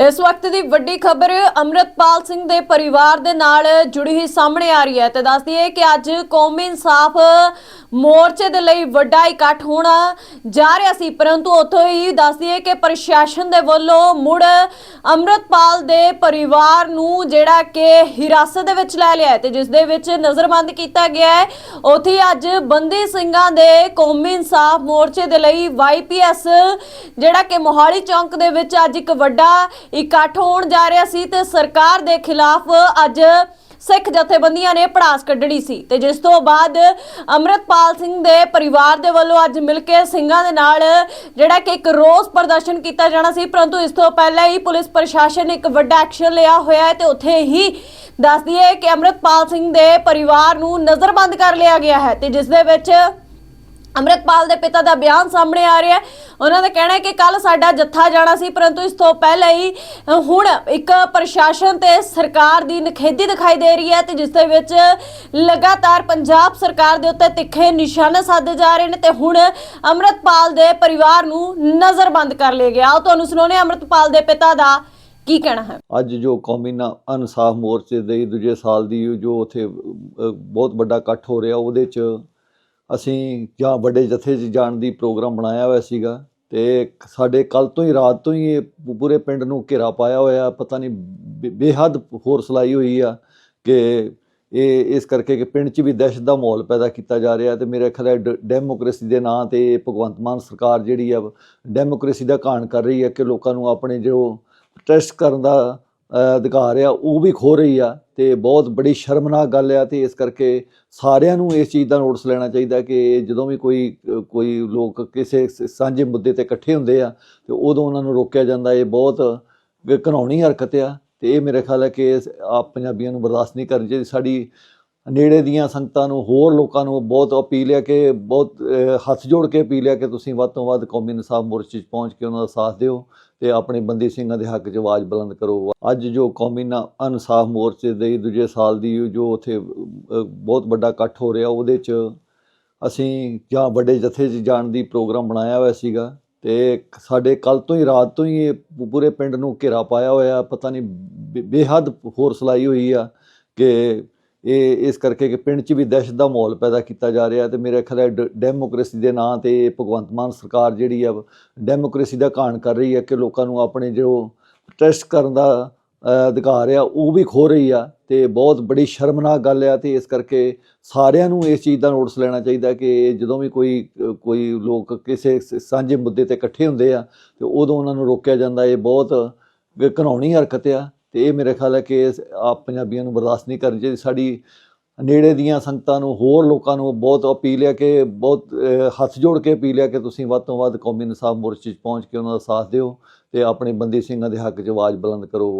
ਇਸ ਵਕਤ ਦੀ ਵੱਡੀ ਖਬਰ ਅਮਰਤਪਾਲ ਸਿੰਘ ਦੇ ਪਰਿਵਾਰ ਦੇ ਨਾਲ ਜੁੜੀ ਹੀ ਸਾਹਮਣੇ ਆ ਰਹੀ ਹੈ ਤੇ ਦੱਸਦੀ ਹੈ ਕਿ ਅੱਜ ਕੌਮੀ ਇਨਸਾਫ ਮੋਰਚੇ ਦੇ ਲਈ ਵੱਡਾ ਇਕੱਠ ਹੋਣਾ ਜਾ ਰਿਹਾ ਸੀ, ਪਰੰਤੂ ਉੱਥੋਂ ਹੀ ਦੱਸਦੀ ਹੈ ਕਿ ਪ੍ਰਸ਼ਾਸਨ ਦੇ ਵੱਲੋਂ ਮੁੜ ਅਮਰਤਪਾਲ ਦੇ ਪਰਿਵਾਰ ਨੂੰ ਜਿਹੜਾ ਕਿ ਹਿਰਾਸਤ ਦੇ ਵਿੱਚ ਲੈ ਲਿਆ ਹੈ ਤੇ ਜਿਸ ਦੇ ਵਿੱਚ ਨਜ਼ਰਬੰਦ ਕੀਤਾ ਗਿਆ ਹੈ। ਉੱਥੇ ਅੱਜ ਬੰਦੀ ਸਿੰਘਾਂ ਦੇ ਕੌਮੀ ਇਨਸਾਫ ਮੋਰਚੇ ਦੇ ਲਈ ਵਾਈਪੀਐਸ ਜਿਹੜਾ ਕਿ ਮੋਹਾਲੀ ਚੌਂਕ ਦੇ ਵਿੱਚ ਅੱਜ ਇੱਕ ਵੱਡਾ ਇਕੱਠ ਹੋਣ ਜਾ ਰਿਹਾ ਸੀ ਤੇ ਸਰਕਾਰ ਦੇ ਖਿਲਾਫ ਅੱਜ ਸਿੱਖ ਜਥੇਬੰਦੀਆਂ ਨੇ ਪੜਾਸ ਕੱਢਣੀ ਸੀ। ਤੇ ਜਿਸ ਤੋਂ ਬਾਅਦ ਅਮਰਤਪਾਲ ਸਿੰਘ ਦੇ ਪਰਿਵਾਰ ਦੇ ਵੱਲੋਂ ਅੱਜ ਮਿਲ ਕੇ ਸਿੰਘਾਂ ਦੇ ਨਾਲ ਜਿਹੜਾ ਕਿ ਇੱਕ ਰੋਸ ਪ੍ਰਦਰਸ਼ਨ ਕੀਤਾ ਜਾਣਾ ਸੀ, ਪਰੰਤੂ ਇਸ ਤੋਂ ਪਹਿਲਾਂ ਹੀ ਪੁਲਿਸ ਪ੍ਰਸ਼ਾਸਨ ਨੇ ਇੱਕ ਵੱਡਾ ਐਕਸ਼ਨ ਲਿਆ ਹੋਇਆ ਹੈ ਤੇ ਉੱਥੇ ਹੀ ਦੱਸਦੀ ਹੈ ਕਿ ਅਮਰਤਪਾਲ ਸਿੰਘ ਦੇ ਪਰਿਵਾਰ ਨੂੰ ਨਜ਼ਰਬੰਦ ਕਰ ਲਿਆ ਗਿਆ ਹੈ ਤੇ ਜਿਸ ਦੇ ਵਿੱਚ ਅਮਰਤਪਾਲ ਦੇ ਪਿਤਾ ਦਾ ਬਿਆਨ ਸਾਹਮਣੇ ਆ ਰਿਹਾ ਹੈ। ਉਹਨਾਂ ਦਾ ਕਹਿਣਾ ਹੈ ਕਿ ਕੱਲ ਸਾਡਾ ਜੱਥਾ ਜਾਣਾ ਸੀ, ਪਰੰਤੂ ਇਸ ਤੋਂ ਪਹਿਲਾਂ ਹੀ ਹੁਣ ਇੱਕ ਪ੍ਰਸ਼ਾਸਨ ਤੇ ਸਰਕਾਰ ਦੀ ਨਖੇਦੀ ਦਿਖਾਈ ਦੇ ਰਹੀ ਹੈ ਤੇ ਜਿਸ ਦੇ ਵਿੱਚ ਲਗਾਤਾਰ ਪੰਜਾਬ ਸਰਕਾਰ ਦੇ ਉੱਤੇ ਤਿੱਖੇ ਨਿਸ਼ਾਨੇ ਸਾਧੇ ਜਾ ਰਹੇ ਨੇ ਤੇ ਹੁਣ ਅਮਰਤਪਾਲ ਦੇ ਪਰਿਵਾਰ ਨੂੰ ਨਜ਼ਰਬੰਦ ਕਰ ਲਿਆ ਗਿਆ ਆਓ ਤੁਹਾਨੂੰ ਸੁਣਾਉਂਦੇ ਅਮਰਤਪਾਲ ਦੇ ਪਿਤਾ ਦਾ ਕੀ ਕਹਿਣਾ ਹੈ। ਅੱਜ ਜੋ ਕੌਮੀ ਨਾ ਇਨਸਾਫ ਮੋਰਚੇ ਦੇ ਦੂਜੇ ਸਾਲ ਦੀ ਜੋ ਉਥੇ ਬਹੁਤ ਵੱਡਾ ਇਕੱਠ ਹੋ ਰਿਹਾ, ਉਹਦੇ ਚ ਅਸੀਂ ਜਾਂ ਵੱਡੇ ਜਥੇ 'ਚ ਜਾਣ ਦੀ ਪ੍ਰੋਗਰਾਮ ਬਣਾਇਆ ਹੋਇਆ ਸੀਗਾ ਤੇ ਸਾਡੇ ਕੱਲ ਤੋਂ ਹੀ, ਰਾਤ ਤੋਂ ਹੀ ਇਹ ਪੂਰੇ ਪਿੰਡ ਨੂੰ ਘੇਰਾ ਪਾਇਆ ਹੋਇਆ, ਪਤਾ ਨਹੀਂ ਬੇ- ਬੇਹੱਦ ਫੋਰਸ ਲਾਈ ਹੋਈ ਆ ਕਿ ਇਹ, ਇਸ ਕਰਕੇ ਕਿ ਪਿੰਡ 'ਚ ਵੀ ਦਹਿਸ਼ਤ ਦਾ ਮਾਹੌਲ ਪੈਦਾ ਕੀਤਾ ਜਾ ਰਿਹਾ ਤੇ ਮੇਰੇ ਖਿਆਲ ਹੈ ਡ- ਡੈਮੋਕ੍ਰੇਸੀ ਦੇ ਨਾਂ ਤੇ ਭਗਵੰਤ ਮਾਨ ਸਰਕਾਰ ਜਿਹੜੀ ਆ, ਡੈਮੋਕ੍ਰੇਸੀ ਦਾ ਘਾਣ ਕਰ ਰਹੀ ਹੈ ਕਿ ਲੋਕਾਂ ਨੂੰ ਆਪਣੇ ਜੋ ਟੈਸਟ ਕਰਨ ਦਾ ਅਧਿਕਾਰ ਆ ਉਹ ਵੀ ਖੋ ਰਹੀ ਆ ਤੇ ਬਹੁਤ ਬੜੀ ਸ਼ਰਮਨਾਕ ਗੱਲ ਆ ਤੇ ਇਸ ਕਰਕੇ ਸਾਰਿਆਂ ਨੂੰ ਇਸ ਚੀਜ਼ ਦਾ ਨੋਟਿਸ ਲੈਣਾ ਚਾਹੀਦਾ ਕਿ ਜਦੋਂ ਵੀ ਕੋਈ ਕੋਈ ਲੋਕ ਕਿਸੇ ਸਾਂਝੇ ਮੁੱਦੇ ਤੇ ਇਕੱਠੇ ਹੁੰਦੇ ਆ ਤੇ ਉਦੋਂ ਉਹਨਾਂ ਨੂੰ ਰੋਕਿਆ ਜਾਂਦਾ, ਇਹ ਬਹੁਤ ਘਿਨਾਉਣੀ ਹਰਕਤ ਆ ਤੇ ਇਹ ਮੇਰੇ ਖਿਆਲ ਹੈ ਕਿ ਆਪ ਪੰਜਾਬੀਆਂ ਨੂੰ ਬਰਦਾਸ਼ਤ ਨਹੀਂ ਕਰਨੀ ਚਾਹੀਦੀ। ਸਾਡੀ ਨੇੜੇ ਦੀਆਂ ਸੰਗਤਾਂ ਨੂੰ, ਹੋਰ ਲੋਕਾਂ ਨੂੰ ਬਹੁਤ ਅਪੀਲ ਹੈ ਕਿ, ਬਹੁਤ ਹੱਥ ਜੋੜ ਕੇ ਅਪੀਲ ਹੈ ਕਿ ਤੁਸੀਂ ਵੱਧ ਤੋਂ ਵੱਧ ਕੌਮੀ ਇਨਸਾਫ ਮੋਰਚੇ 'ਚ ਪਹੁੰਚ ਕੇ ਉਹਨਾਂ ਦਾ ਸਾਥ ਦਿਓ ਤੇ ਆਪਣੇ ਬੰਦੀ ਸਿੰਘਾਂ ਦੇ ਹੱਕ 'ਚ ਆਵਾਜ਼ ਬੁਲੰਦ ਕਰੋ। ਅੱਜ ਜੋ ਕੌਮੀ ਨਾ, ਇਨਸਾਫ ਮੋਰਚੇ ਦੇ ਦੂਜੇ ਸਾਲ ਦੀ ਜੋ ਉਥੇ ਬਹੁਤ ਵੱਡਾ ਇਕੱਠ ਹੋ ਰਿਹਾ, ਉਹਦੇ 'ਚ ਅਸੀਂ ਜਾਂ ਵੱਡੇ ਜਥੇ 'ਚ ਜਾਣ ਦੀ ਪ੍ਰੋਗਰਾਮ ਬਣਾਇਆ ਹੋਇਆ ਸੀਗਾ ਤੇ ਸਾਡੇ ਕੱਲ ਤੋਂ ਹੀ, ਰਾਤ ਤੋਂ ਹੀ ਇਹ ਪੂਰੇ ਪਿੰਡ ਨੂੰ ਘੇਰਾ ਪਾਇਆ ਹੋਇਆ, ਪਤਾ ਨਹੀਂ ਬੇ- ਬੇਹੱਦ ਫੋਰਸ ਲਾਈ ਹੋਈ ਆ ਕਿ ਇਹ, ਇਸ ਕਰਕੇ ਕਿ ਪਿੰਡ 'ਚ ਵੀ ਦਹਿਸ਼ਤ ਦਾ ਮਾਹੌਲ ਪੈਦਾ ਕੀਤਾ ਜਾ ਰਿਹਾ ਤੇ ਮੇਰੇ ਖਿਆਲ ਹੈ ਡ- ਡੈਮੋਕ੍ਰੇਸੀ ਦੇ ਨਾਂ ਤੇ ਭਗਵੰਤ ਮਾਨ ਸਰਕਾਰ ਜਿਹੜੀ ਆ, ਡੈਮੋਕ੍ਰੇਸੀ ਦਾ ਘਾਣ ਕਰ ਰਹੀ ਹੈ ਕਿ ਲੋਕਾਂ ਨੂੰ ਆਪਣੇ ਜੋ ਪ੍ਰੋਟੈਸਟ ਕਰਨ ਦਾ ਅਧਿਕਾਰ ਆ, ਉਹ ਵੀ ਖੋ ਰਹੀ ਆ ਤੇ ਬਹੁਤ ਬੜੀ ਸ਼ਰਮਨਾਕ ਗੱਲ ਆ ਤੇ ਇਸ ਕਰਕੇ ਸਾਰਿਆਂ ਨੂੰ ਇਸ ਚੀਜ਼ ਦਾ ਨੋਟਿਸ ਲੈਣਾ ਚਾਹੀਦਾ ਕਿ ਜਦੋਂ ਵੀ ਕੋਈ ਕੋਈ ਲੋਕ ਕਿਸੇ ਸਾਂਝੇ ਮੁੱਦੇ ਤੇ ਇਕੱਠੇ ਹੁੰਦੇ ਆ ਤੇ ਉਦੋਂ ਉਹਨਾਂ ਨੂੰ ਰੋਕਿਆ ਜਾਂਦਾ, ਇਹ ਬਹੁਤ ਘਿਨਾਉਣੀ ਹਰਕਤ ਆ। ਤੇ ਇਹ ਮੇਰੇ ਖਿਆਲ ਹੈ ਕਿ ਆਪ ਪੰਜਾਬੀਆਂ ਨੂੰ ਬਰਦਾਸ਼ਤ ਨਹੀਂ ਕਰਨੀ ਚਾਹੀਦੀ। ਸਾਡੀ ਨੇੜੇ ਦੀਆਂ ਸੰਗਤਾਂ ਨੂੰ, ਹੋਰ ਲੋਕਾਂ ਨੂੰ ਬਹੁਤ ਅਪੀਲ ਹੈ ਕਿ ਬਹੁਤ ਹੱਥ ਜੋੜ ਕੇ ਅਪੀਲ ਹੈ ਕਿ ਤੁਸੀਂ ਵੱਧ ਤੋਂ ਵੱਧ ਕੌਮੀ ਇਨਸਾਫ ਮੋਰਚੇ 'ਚ ਪਹੁੰਚ ਕੇ ਉਹਨਾਂ ਦਾ ਸਾਥ ਦਿਓ ਤੇ ਆਪਣੇ ਬੰਦੀ ਸਿੰਘਾਂ ਦੇ ਹੱਕ 'ਚ ਆਵਾਜ਼ ਬੁਲੰਦ ਕਰੋ।